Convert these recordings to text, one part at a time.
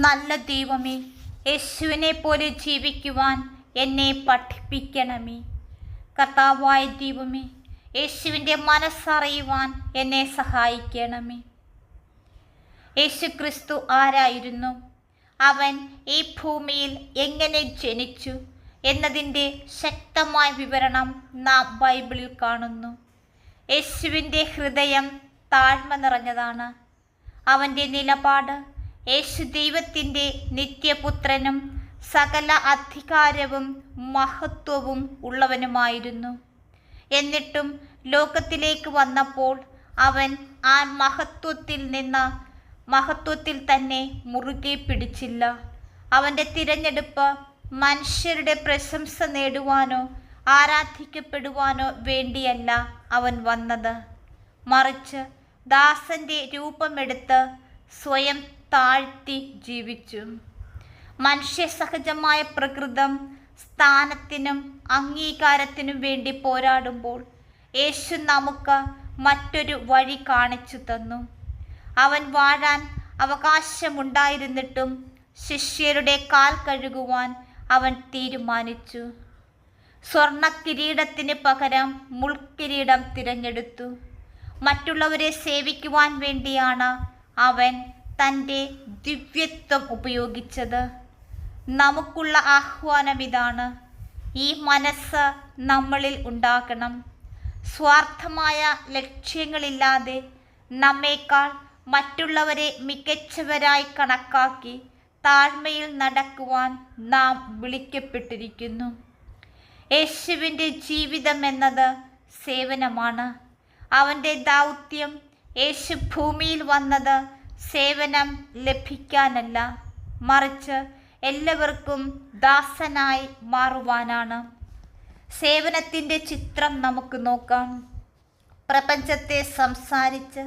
നല്ല ദൈവമേ യേശുവിനെ പോലെ ജീവിക്കുവാൻ എന്നെ പഠിപ്പിക്കണമേ. കർത്താവായ ദൈവമേ യേശുവിന്റെ മനസ്സറിയുവാൻ എന്നെ സഹായിക്കണമേ. യേശു ക്രിസ്തു ആരായിരുന്നു? അവൻ ഈ ഭൂമിയിൽ എങ്ങനെ ജനിച്ചു? എന്നതിന്റെ ശക്തമായ വിവരണം നാം ബൈബിളിൽ കാണുന്നു. യേശുവിന്റെ ഹൃദയം താഴ്മ നിറഞ്ഞതാണ്. അവന്റെ നിലപാട് യേശു ദൈവത്തിന്റെ നിത്യപുത്രനും സകല അധികാരവും മഹത്വവും ഉള്ളവനുമായിരുന്നു. എന്നിട്ടും ലോകത്തിലേക്ക് വന്നപ്പോൾ അവൻ ആ മഹത്വത്തിൽ നിന്ന് മഹത്വത്തിൽ തന്നെ മുറുകെ പിടിച്ചില്ല. അവന്റെ തിരഞ്ഞെടുപ്പ് മനുഷ്യരുടെ പ്രശംസ നേടുവാനോ ആരാധിക്കപ്പെടുവാനോ വേണ്ടിയല്ല അവൻ വന്നത്. മറിച്ച് ദാസന്റെ രൂപമെടുത്ത് സ്വയം താഴ്ത്തി ജീവിച്ചു. മനുഷ്യസഹജമായ പ്രകൃതം സ്ഥാനത്തിനും അംഗീകാരത്തിനും വേണ്ടി പോരാടുമ്പോൾ യേശു നമുക്ക് മറ്റൊരു വഴി കാണിച്ചു തന്നു. അവൻ വാഴാൻ അവകാശമുണ്ടായിരുന്നിട്ടും ശിഷ്യരുടെ കാൽ കഴുകുവാൻ അവൻ തീരുമാനിച്ചു. സ്വർണ കിരീടത്തിന് പകരം മുൾക്കിരീടം തിരഞ്ഞെടുത്തു. മറ്റുള്ളവരെ സേവിക്കുവാൻ വേണ്ടിയാണ് അവൻ തന്റെ ദിവ്യത്വം ഉപയോഗിച്ചത്. നമുക്കുള്ള ആഹ്വാനം ഇതാണ് ഈ മനസ്സ് നമ്മളിൽ ഉണ്ടാകണം. സ്വാർത്ഥമായ ലക്ഷ്യങ്ങളില്ലാതെ നമ്മേക്കാൾ മറ്റുള്ളവരെ മികച്ചവരായി കണക്കാക്കി താഴ്മയിൽ നടക്കുവാൻ നാം വിളിക്കപ്പെട്ടിരിക്കുന്നു. യേശുവിന്റെ ജീവിതം എന്നത് സേവനമാണ്. അവന്റെ ദൗത്യം യേശു ഭൂമിയിൽ വന്നത് സേവനം ലഭിക്കാനല്ല മറിച്ച് എല്ലാവർക്കും ദാസനായി മാറുവാനാണ്. സേവനത്തിന്റെ ചിത്രം നമുക്ക് നോക്കാം. പ്രപഞ്ചത്തെ സംസാരിച്ച്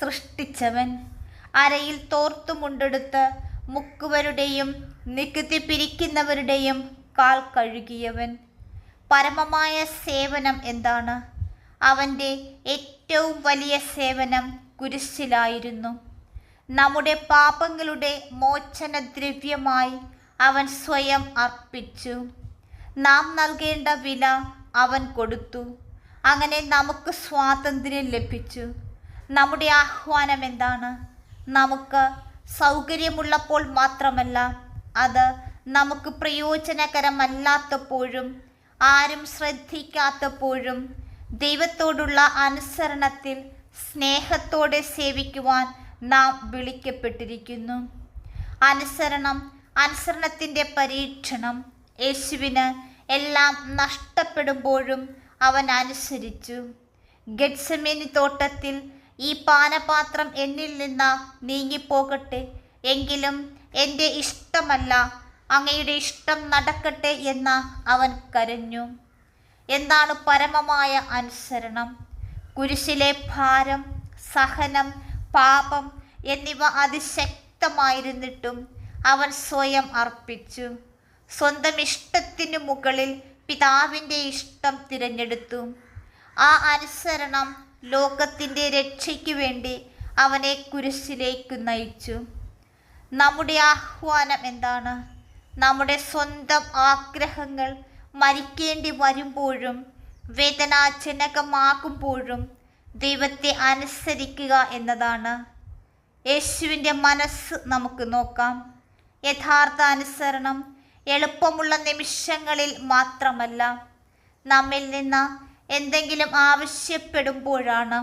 സൃഷ്ടിച്ചവൻ അരയിൽ തോർത്തു തോർത്തുമുണ്ടെടുത്ത് മുക്കുവരുടെയും നികുതി പിരിക്കുന്നവരുടെയും കാൽ കഴുകിയവൻ. പരമമായ സേവനം എന്താണ്? അവന്റെ ഏറ്റവും വലിയ സേവനം കുരിശിലായിരുന്നു. നമ്മുടെ പാപങ്ങളുടെ മോചനദ്രവ്യമായി അവൻ സ്വയം അർപ്പിച്ചു. നാം നൽകേണ്ട വില അവൻ കൊടുത്തു. അങ്ങനെ നമുക്ക് സ്വാതന്ത്ര്യം ലഭിച്ചു. നമ്മുടെ ആഹ്വാനം എന്താണ്? നമുക്ക് സൗകര്യമുള്ളപ്പോൾ മാത്രമല്ല അത് നമുക്ക് പ്രയോജനകരമല്ലാത്തപ്പോഴും ആരും ശ്രദ്ധിക്കാത്തപ്പോഴും ദൈവത്തോടുള്ള അനുസരണത്തിൽ സ്നേഹത്തോടെ സേവിക്കുവാൻ നാം വിളിക്കപ്പെട്ടിരിക്കുന്നു. അനുസരണം അനുസരണത്തിന്റെ പരീക്ഷണം. യേശുവിന് എല്ലാം നഷ്ടപ്പെടുമ്പോഴും അവൻ അനുസരിച്ചു. ഗഡ്സമേനി തോട്ടത്തിൽ ഈ പാനപാത്രം എന്നിൽ നിന്ന് നീങ്ങിപ്പോകട്ടെ. എങ്കിലും എന്റെ ഇഷ്ടമല്ല അങ്ങയുടെ ഇഷ്ടം നടക്കട്ടെ എന്ന് അവൻ കരഞ്ഞു. എന്താണ് പരമമായ അനുസരണം? കുരിശിലെ ഭാരം സഹനം പാപം എന്നിവ അതിശക്തമായിരുന്നിട്ടും അവൻ സ്വയം അർപ്പിച്ചു. സ്വന്തം ഇഷ്ടത്തിനു മുകളിൽ പിതാവിന്റെ ഇഷ്ടം തിരഞ്ഞെടുത്തു. ആ അനുസരണം ലോകത്തിന്റെ രക്ഷയ്ക്ക് വേണ്ടി അവനെ കുരിശിലേക്ക് നയിച്ചു. നമ്മുടെ ആഹ്വാനം എന്താണ്? നമ്മുടെ സ്വന്തം ആഗ്രഹങ്ങൾ മരിക്കേണ്ടി വരുമ്പോഴും വേദനാജനകമാകുമ്പോഴും ദൈവത്തെ അനുസരിക്കുക എന്നതാണ്. യേശുവിന്റെ മനസ്സ് നമുക്ക് നോക്കാം. യഥാർത്ഥ അനുസരണം എളുപ്പമുള്ള നിമിഷങ്ങളിൽ മാത്രമല്ല നമ്മിൽ നിന്ന് എന്തെങ്കിലും ആവശ്യപ്പെടുമ്പോഴാണ്.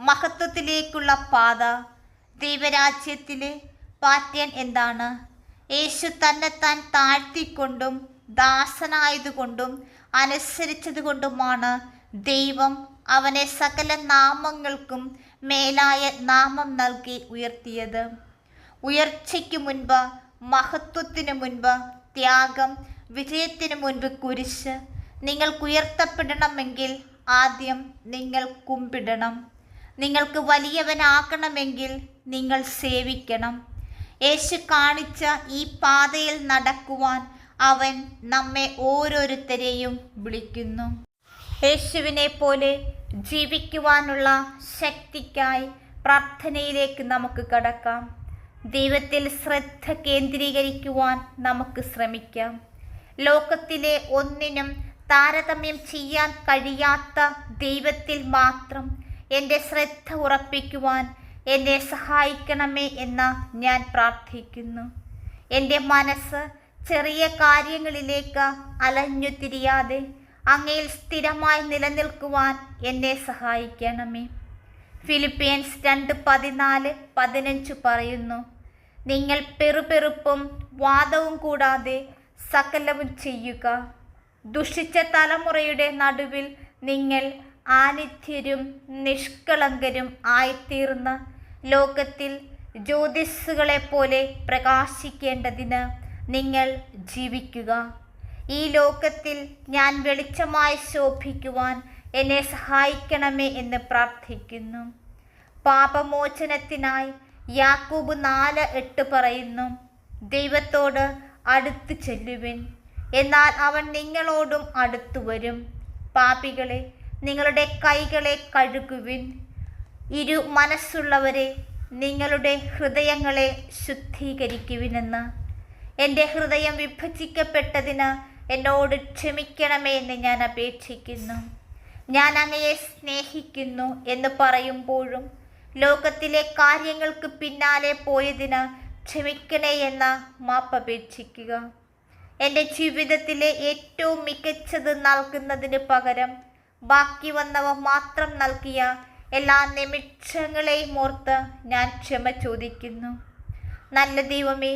മഹത്വത്തിലേക്കുള്ള പാത ദൈവരാജ്യത്തിലെ പാറ്റേൺ എന്താണ്? യേശു തന്നെ താൻ താഴ്ത്തിക്കൊണ്ടും ദാസനായതുകൊണ്ടും അനുസരിച്ചതുകൊണ്ടുമാണ് ദൈവം അവനെ സകല നാമങ്ങൾക്കും മേലായ നാമം നൽകി ഉയർത്തിയത്. ഉയർച്ചയ്ക്ക് മുൻപ് മഹത്വത്തിനു മുൻപ് ത്യാഗം വിജയത്തിനു മുൻപ് കുരിശ് നിങ്ങൾക്കുയർത്തപ്പെടണമെങ്കിൽ ആദ്യം നിങ്ങൾ കുമ്പിടണം. നിങ്ങൾക്ക് വലിയവനാകണമെങ്കിൽ നിങ്ങൾ സേവിക്കണം. യേശു കാണിച്ച ഈ പാതയിൽ നടക്കുവാൻ അവൻ നമ്മെ ഓരോരുത്തരെയും വിളിക്കുന്നു. യേശുവിനെ പോലെ ജീവിക്കുവാനുള്ള ശക്തിക്കായി പ്രാർത്ഥനയിലേക്ക് നമുക്ക് കടക്കാം. ദൈവത്തിൽ ശ്രദ്ധ കേന്ദ്രീകരിക്കുവാൻ നമുക്ക് ശ്രമിക്കാം. ലോകത്തിലെ ഒന്നിനും താരതമ്യം ചെയ്യാൻ കഴിയാത്ത ദൈവത്തിൽ മാത്രം എന്റെ ശ്രദ്ധ ഉറപ്പിക്കുവാൻ എന്നെ സഹായിക്കണമേ എന്ന് ഞാൻ പ്രാർത്ഥിക്കുന്നു. എന്റെ മനസ്സ് ചെറിയ കാര്യങ്ങളിലേക്ക് അലഞ്ഞു തിരിയാതെ അങ്ങയിൽ സ്ഥിരമായി നിലനിൽക്കുവാൻ എന്നെ സഹായിക്കണമേ. ഫിലിപ്പീൻസ് രണ്ട് പതിനാല് പതിനഞ്ച് പറയുന്നു നിങ്ങൾ പെറുപെറുപ്പും വാദവും കൂടാതെ സകലവും ചെയ്യുക. ദുഷിച്ച തലമുറയുടെ നടുവിൽ നിങ്ങൾ ആനിത്യരും നിഷ്കളങ്കരും ആയിത്തീർന്ന ലോകത്തിൽ ജ്യോതിസ്സുകളെ പോലെ പ്രകാശിക്കേണ്ടതിന് നിങ്ങൾ ജീവിക്കുക. ഈ ലോകത്തിൽ ഞാൻ വെളിച്ചമായി ശോഭിക്കുവാൻ എന്നെ സഹായിക്കണമേ എന്ന് പ്രാർത്ഥിക്കുന്നു. പാപമോചനത്തിനായി യാക്കൂബ് നാല് എട്ട് പറയുന്നു ദൈവത്തോട് അടുത്തു ചെല്ലുവിൻ എന്നാൽ അവൻ നിങ്ങളോടും അടുത്തു വരും. പാപികളെ നിങ്ങളുടെ കൈകളെ കഴുകുവിൻ. ഇരു മനസ്സുള്ളവരെ നിങ്ങളുടെ ഹൃദയങ്ങളെ ശുദ്ധീകരിക്കുവിനെന്ന് എന്റെ ഹൃദയം വിഭജിക്കപ്പെട്ടതിന് എന്നോട് ക്ഷമിക്കണമേ എന്ന് ഞാൻ അപേക്ഷിക്കുന്നു. ഞാൻ അങ്ങയെ സ്നേഹിക്കുന്നു എന്ന് പറയുമ്പോഴും ലോകത്തിലെ കാര്യങ്ങൾക്ക് പിന്നാലെ പോയതിന് ക്ഷമിക്കണേ എന്ന മാപ്പപേക്ഷിക്കുക എന്റെ ജീവിതത്തിലെ ഏറ്റവും മികച്ചത് നൽകുന്നതിന് പകരം ബാക്കി വന്നവ മാത്രം നൽകിയ എല്ലാ നിമിഷങ്ങളെയും ഓർത്ത് ഞാൻ ക്ഷമ ചോദിക്കുന്നു. നല്ല ദൈവമേ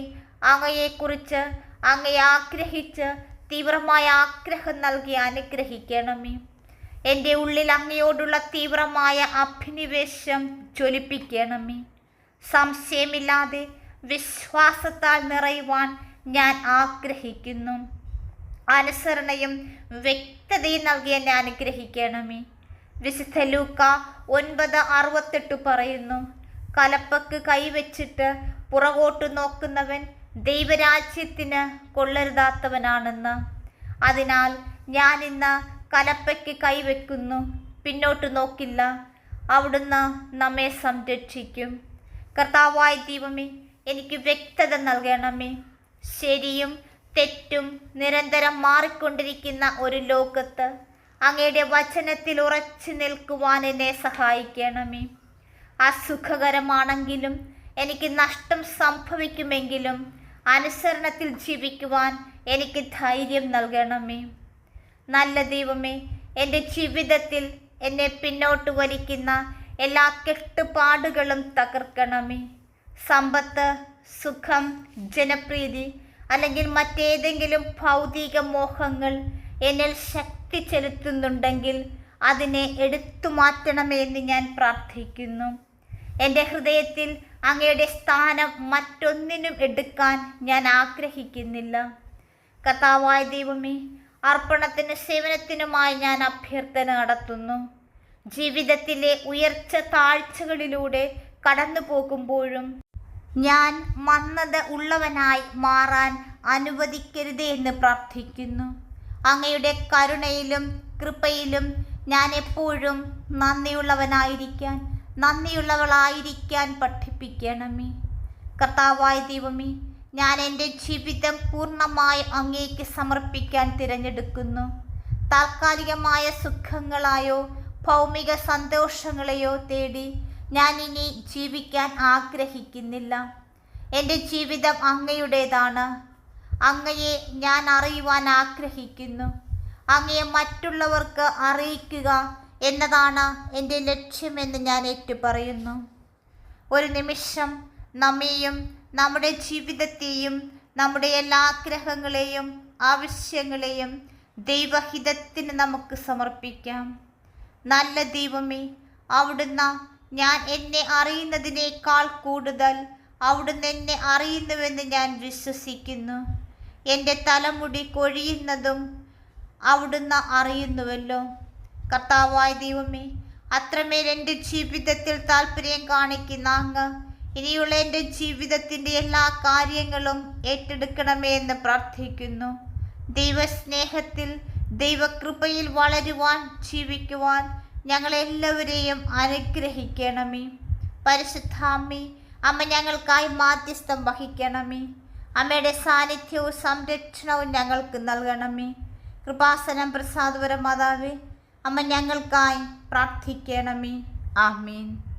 അങ്ങയെക്കുറിച്ച് അങ്ങയെ ആഗ്രഹിച്ച് തീവ്രമായ ആഗ്രഹം നൽകി അനുഗ്രഹിക്കണമേ. എന്റെ ഉള്ളിൽ അങ്ങയോടുള്ള തീവ്രമായ അഭിനിവേശം ജ്വലിപ്പിക്കണമേ. സംശയമില്ലാതെ വിശ്വാസത്താൽ നിറയുവാൻ ഞാൻ ആഗ്രഹിക്കുന്നു. അനുസരണയും വ്യക്തതയും നൽകി എന്നെ അനുഗ്രഹിക്കണമേ. വിശുദ്ധ ലൂക്ക ഒൻപത് അറുപത്തെട്ട് പറയുന്നു കലപ്പക്ക് കൈവച്ചിട്ട് പുറകോട്ട് നോക്കുന്നവൻ ദൈവരാജ്യത്തിന് കൊള്ളരുതാത്തവനാണെന്ന്. അതിനാൽ ഞാൻ ഇന്ന് കലപ്പയ്ക്ക് കൈവെക്കുന്നു. പിന്നോട്ട് നോക്കില്ല. അവിടുന്ന് നമ്മെ സംരക്ഷിക്കും. കർത്താവായ ദൈവമേ എനിക്ക് വ്യക്തത നൽകണമേ. ശരിയും തെറ്റും നിരന്തരം മാറിക്കൊണ്ടിരിക്കുന്ന ഒരു ലോകത്ത് അങ്ങയുടെ വചനത്തിൽ ഉറച്ചു നിൽക്കുവാൻ എന്നെ സഹായിക്കണമേ. അസുഖകരമാണെങ്കിലും എനിക്ക് നഷ്ടം സംഭവിക്കുമെങ്കിലും അനുസരണത്തിൽ ജീവിക്കുവാൻ എനിക്ക് ധൈര്യം നൽകണമേ. നല്ല ദൈവമേ എന്റെ ജീവിതത്തിൽ എന്നെ പിന്നോട്ട് വലിക്കുന്ന എല്ലാ കെട്ടുപാടുകളും തകർക്കണമേ. സമ്പത്ത് സുഖം ജനപ്രീതി അല്ലെങ്കിൽ മറ്റേതെങ്കിലും ഭൗതിക മോഹങ്ങൾ എന്നിൽ ശക്തി ചെലുത്തുന്നുണ്ടെങ്കിൽ അതിനെ എടുത്തു മാറ്റണമേ എന്ന് ഞാൻ പ്രാർത്ഥിക്കുന്നു. എന്റെ ഹൃദയത്തിൽ അങ്ങയുടെ സ്ഥാനം മറ്റൊന്നിനും എടുക്കാൻ ഞാൻ ആഗ്രഹിക്കുന്നില്ല. കർത്താവായ ദൈവമേ അർപ്പണത്തിന് സേവനത്തിനുമായി ഞാൻ അഭ്യർത്ഥന നടത്തുന്നു. ജീവിതത്തിലെ ഉയർച്ച താഴ്ചകളിലൂടെ കടന്നു പോകുമ്പോഴും ഞാൻ മന്ദത ഉള്ളവനായി മാറാൻ അനുവദിക്കരുതേ എന്ന് പ്രാർത്ഥിക്കുന്നു. അങ്ങയുടെ കരുണയിലും കൃപയിലും ഞാൻ എപ്പോഴും നന്ദിയുള്ളവനായിരിക്കാൻ നന്ദിയുള്ളവളായിരിക്കാൻ പഠിപ്പിക്കണമേ. കർത്താവായ ദൈവമേ ഞാൻ എന്റെ ജീവിതം പൂർണമായി അങ്ങേക്ക് സമർപ്പിക്കാൻ തിരഞ്ഞെടുക്കുന്നു. താൽക്കാലികമായ സുഖങ്ങളായോ ഭൗമിക സന്തോഷങ്ങളെയോ തേടി ഞാൻ ഇനി ജീവിക്കാൻ ആഗ്രഹിക്കുന്നില്ല. എന്റെ ജീവിതം അങ്ങയുടേതാണ്. അങ്ങയെ ഞാൻ അറിയുവാൻ ആഗ്രഹിക്കുന്നു. അങ്ങയെ മറ്റുള്ളവർക്ക് അറിയിക്കുക എന്നതാണ് എന്റെ ലക്ഷ്യമെന്ന് ഞാൻ ഏറ്റുപറയുന്നു. ഒരു നിമിഷം നമ്മെയും നമ്മുടെ ജീവിതത്തെയും നമ്മുടെ എല്ലാ ആഗ്രഹങ്ങളെയും ആവശ്യങ്ങളെയും ദൈവഹിതത്തിന് നമുക്ക് സമർപ്പിക്കാം. നല്ല ദൈവമേ അവിടുന്ന് ഞാൻ എന്നെ അറിയുന്നതിനേക്കാൾ കൂടുതൽ അവിടുന്ന് എന്നെ അറിയുന്നുവെന്ന് ഞാൻ വിശ്വസിക്കുന്നു. എന്റെ തലമുടി കൊഴിയുന്നതും അവിടുന്ന് അറിയുന്നുവല്ലോ. കർത്താവായ ദൈവമേ അത്രമേൽ എന്റെ ജീവിതത്തിൽ താല്പര്യം കാണിക്കുന്ന അങ്ങ് ഇനിയുള്ള എന്റെ ജീവിതത്തിന്റെ എല്ലാ കാര്യങ്ങളും ഏറ്റെടുക്കണമേ എന്ന് പ്രാർത്ഥിക്കുന്നു. ദൈവസ്നേഹത്തിൽ ദൈവകൃപയിൽ വളരുവാൻ ജീവിക്കുവാൻ ഞങ്ങളെല്ലാവരെയും അനുഗ്രഹിക്കണമേ. പരിശുദ്ധാമ്മി അമ്മ ഞങ്ങൾക്കായി മാധ്യസ്ഥം വഹിക്കണമേ. അമ്മയുടെ സാന്നിധ്യവും സംരക്ഷണവും ഞങ്ങൾക്ക് നൽകണമേ. കൃപാസനം പ്രസാദപര മാതാവേ അമ്മ ഞങ്ങൾക്കായി പ്രാർത്ഥിക്കണമേ. ആമീൻ.